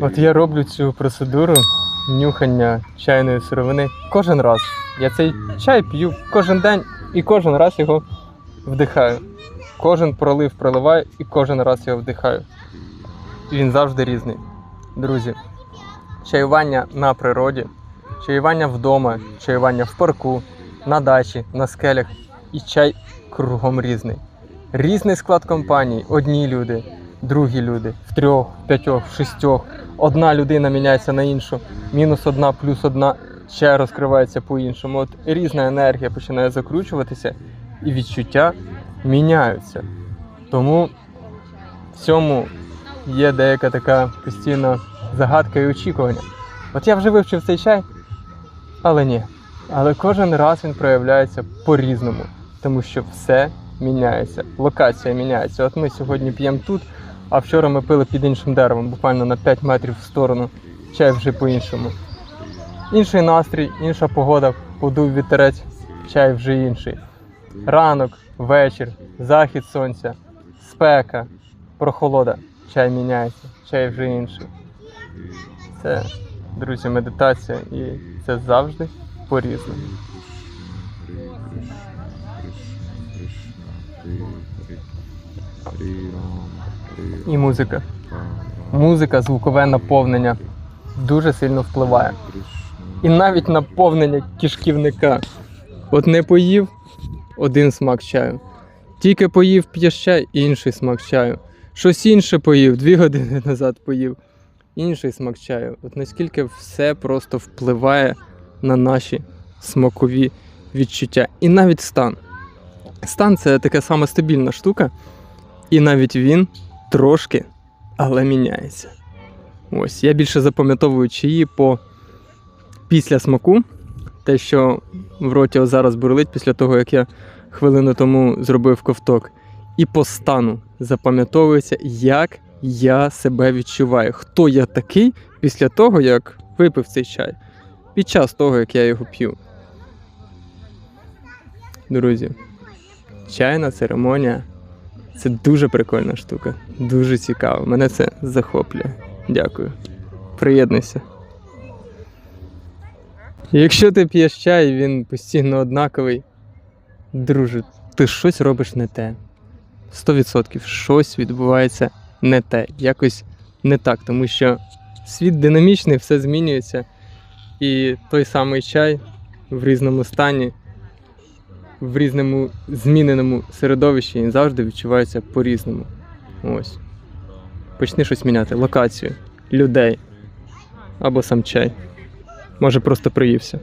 От я роблю цю процедуру нюхання чайної сировини кожен раз. Я цей чай п'ю кожен день і кожен раз його вдихаю. Кожен пролив проливаю і кожен раз його вдихаю. Він завжди різний. Друзі, чаювання на природі, чаювання вдома, чаювання в парку, на дачі, на скелях і чай кругом різний. Різний склад компаній, одні люди, другі люди, в трьох, в п'ятьох, в шістьох. Одна людина міняється на іншу, мінус одна, плюс одна, чай розкривається по-іншому. От різна енергія починає закручуватися, і відчуття міняються. Тому в цьому є деяка така постійна загадка і очікування. От я вже вивчив цей чай, але ні. Але кожен раз він проявляється по-різному, тому що все міняється, локація міняється. От ми сьогодні п'ємо тут, а вчора ми пили під іншим деревом, буквально на 5 метрів в сторону. Чай вже по-іншому. Інший настрій, інша погода, подув вітерець, чай вже інший. Ранок, вечір, захід сонця, спека, прохолода. Чай міняється, чай вже інший. Це, друзі, медитація і це завжди по-різному. І музика. Музика, звукове наповнення дуже сильно впливає. І навіть наповнення кишківника. От не поїв один смак чаю. Тільки поїв п'єш чай, інший смак чаю. Щось інше поїв, дві години назад поїв. Інший смак чаю. От наскільки все просто впливає на наші смакові відчуття. І навіть стан. Стан це така сама стабільна штука, і навіть він трошки, але міняється. Ось, я більше запам'ятовую чаї по після смаку, те, що в роті зараз бурлить після того, як я хвилину тому зробив ковток. І по стану запам'ятовується, як я себе відчуваю, хто я такий після того, як випив цей чай, під час того, як я його п'ю. Друзі, чайна церемонія це дуже прикольна штука, дуже цікаво. Мене це захоплює. Дякую. Приєднуйся. Якщо ти п'єш чай, він постійно однаковий, друже, ти щось робиш не те. 100% щось відбувається не те, якось не так, тому що світ динамічний, все змінюється, і той самий чай в різному стані, в різному зміненому середовищі він завжди відчувається по-різному. Ось. Почни щось міняти, локацію, людей або сам чай. Може просто приївся.